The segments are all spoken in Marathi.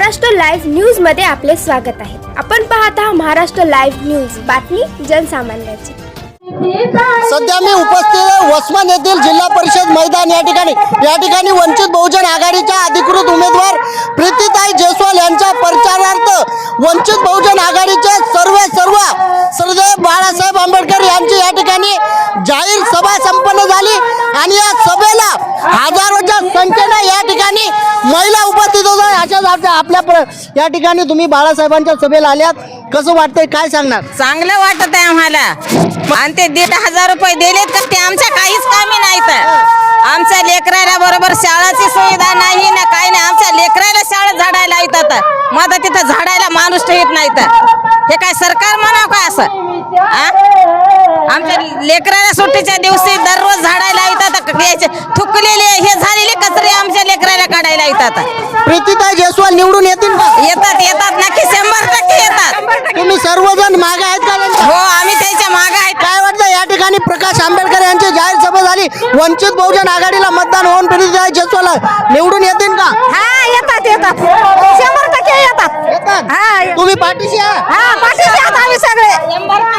महाराष्ट्र लाईव्ह न्यूजमध्ये आपले स्वागत आहे. आपण पाहत आहात महाराष्ट्र लाईव्ह न्यूज. बातमी जनसामान्याची. सध्या मी उपस्थित आहे वसमत येथील जिल्हा परिषद मैदान. या ठिकाणी या ठिकाणी वंचित बहुजन आघाडीच्या अधिकृत उमेदवार प्रीतीताई जयस्वाल यांच्या प्रचारार्थ वंचित बहुजन आघाडीचे सर्व सर्व सरदेव बाळासाहेब आंबेडकर यांची या ठिकाणी जाहीर सभा संपन्न झाली. आणि या सभा हजारोच्या संख्येने या ठिकाणी महिला उपस्थित आज आपल्या प्र- या ठिकाणी तुम्ही बाळासाहेबांच्या सभेला आल्यात. कसं वाटतंय काय सांगणार? चांगलं वाटत आहे आम्हाला. आणि ते दीड हजार रुपये दिलेत का ते आमच्या काहीच कामी तर आमच्या लेकराला बरोबर शाळाची सुविधा नाही ना काही नाही. आमच्या लेकराला शाळा झाडायला येतात मग तिथं झाडायला माणूस ठेवत नाही तर हे काय सरकार म्हणावं काय असं? आ? आमच्या लेकराला सुट्टीच्या दिवशी दररोज झाडायला येतात याचे थुकलेले हे झाड लेकराला काढायला येतात. प्रीतीताई जयस्वाल निवडून येतील येतात येतात नक्की. शंभर टक्के येतात. तुम्ही सर्वजण मागे आहेत का? हो आम्ही त्यांच्या माग आहेत. काय वाटतं या ठिकाणी प्रकाश आंबेडकर यांची जाहीर सभा झाली? वंचित बहुजन आघाडीला मतदान होऊन प्रीतीताई जयस्वाल निवडून येतील का? हा येतात येतात. शंभर टक्के येतात. हा तुम्ही पाठीशी आहात? हा पाठीशी आहात आम्ही सगळे.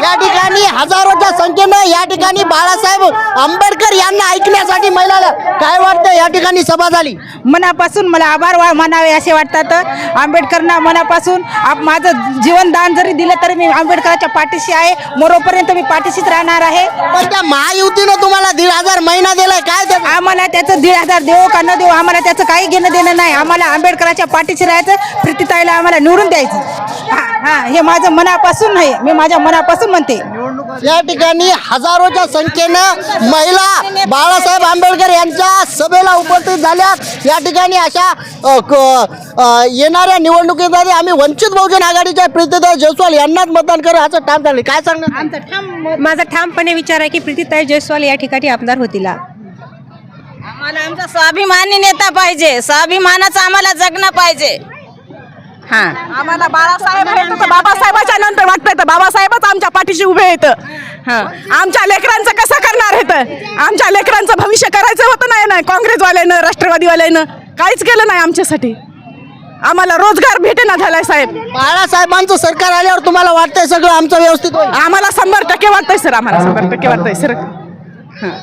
या ठिकाणी हजारोच्या संख्येनं या ठिकाणी बाळासाहेब आंबेडकर यांना ऐकण्यासाठी महिलाला काय वाटतं? या ठिकाणी सभा झाली. मनापासून मला आभार वा- मानावे असे वाटतात. आंबेडकरांना मनापासून आप माझं जीवनदान जरी दिलं तरी मी आंबेडकरांच्या पाठीशी आहे. मरोपर्यंत मी पाठीशीच राहणार आहे. पण त्या महायुतीनं तुम्हाला दीड हजार महिना दिलाय. काय आम्हाला त्याचं दीड हजार देऊ का न देऊ आम्हाला त्याचं काही घेणं देणं नाही. आम्हाला आंबेडकरांच्या पाठीशी राहायचं. प्रीतीताईला आम्हाला निवडून द्यायचं. हा हा हे माझं मनापासून नाही मी माझ्या मनापासून म्हणते. या ठिकाणी हजारोच्या संख्येनं महिला बाळासाहेब आंबेडकर यांच्या सभेला उपस्थित झाल्या. या ठिकाणी अशा येणाऱ्या निवडणुकीमध्ये आम्ही वंचित बहुजन आघाडीच्या प्रीतीताई जयस्वाल यांनाच मतदान करू. असं ठाम झाले काय सांगणार? माझा ठामपणे विचार आहे की प्रीतीताई जयस्वाल या ठिकाणी आमदार होतील. आम्हाला आमचा स्वाभिमानी नेता पाहिजे. स्वाभिमानाचं आम्हाला जगणं पाहिजे. हा. आम्हाला बाळासाहेब बाबासाहेबाच्या नंतर वाटतंय तर बाबासाहेबच आमच्या पाठीशी उभे आहेत. आमच्या लेकरांचं कसं करणार आहेत आमच्या लेकरांचं भविष्य करायचं होतं नाही ना काँग्रेसवाल्यानं राष्ट्रवादीवाल्यानं. काहीच केलं नाही आमच्यासाठी. आम्हाला रोजगार भेटेना झालाय साहेब. बाळासाहेबांचं सरकार आल्यावर तुम्हाला वाटतंय सगळं आमचं व्यवस्थित होईल? आम्हाला शंभर टक्के वाटतंय सर आम्हाला शंभर टक्के वाटतंय सर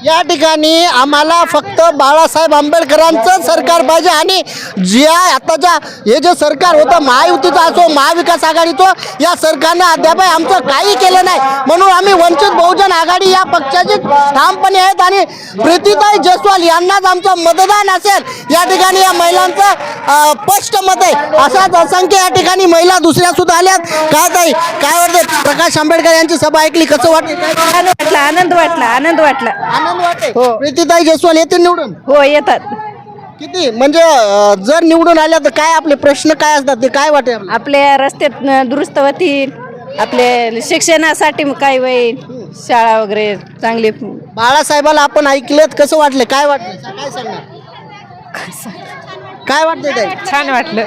या ठिकाणी आम्हाला फक्त बाळासाहेब आंबेडकरांचं सरकार पाहिजे आणि ज्या आताच्या हे जे सरकार होतं महायुतीचं असो महाविकास आघाडीचं या सरकारने अद्याप आमचं काही केलं नाही. म्हणून आम्ही वंचित बहुजन आघाडी या पक्षाचे ठामपणे आहेत आणि प्रीतीताई जयस्वाल यांनाच आमचं मतदान असेल. या ठिकाणी या महिलांचं स्पष्ट मत आहे. अशाच असंख्य या ठिकाणी महिला दुसऱ्या सुद्धा आल्यात. काय ताई? काय वाटतं प्रकाश आंबेडकर यांची सभा ऐकली कसं वाटतं आनंद वाटला आनंद वाटला आनंद वाटला. आनंद वाटते प्रीतीताई जयस्वाल येते निवडून? हो येतात. किती? म्हणजे अं, जर निवडून आल्या तर काय आपले प्रश्न काय असतात? ते काय वाटते आपल्याला? आपल्या रस्त्यात न दुरुस्त होतील. आपले शिक्षणासाठी काय होईल शाळा वगैरे चांगली. बाळासाहेबाला आपण ऐकलं कसं वाटलं? काय वाटलं? काय सांगणार? काय वाटतंय ताई? छान वाटलं.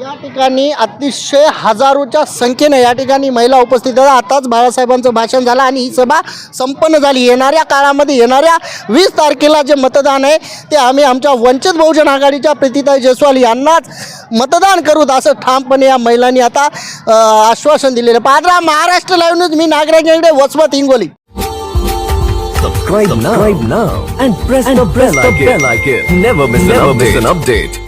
या ठिकाणी अतिशय हजारोच्या संख्येने या ठिकाणी महिला उपस्थित आहेत. आताच बाळासाहेबांचं भाषण झालं आणि ही सभा संपन्न झाली. येणाऱ्या काळामध्ये येणाऱ्या वीस तारखेला जे मतदान आहे ते आम्ही आमच्या वंचित बहुजन आघाडीच्या प्रीतीताई जयस्वाल यांनाच मतदान करूत असं ठामपणे या महिलांनी आता अं, आश्वासन दिलेलं राहा Maharashtra live news me Nagraj Yengde Vasmat Hingoli. Subscribe, subscribe now, now and press and the press bell, the icon. bell icon. Never miss Never an update. Miss an update.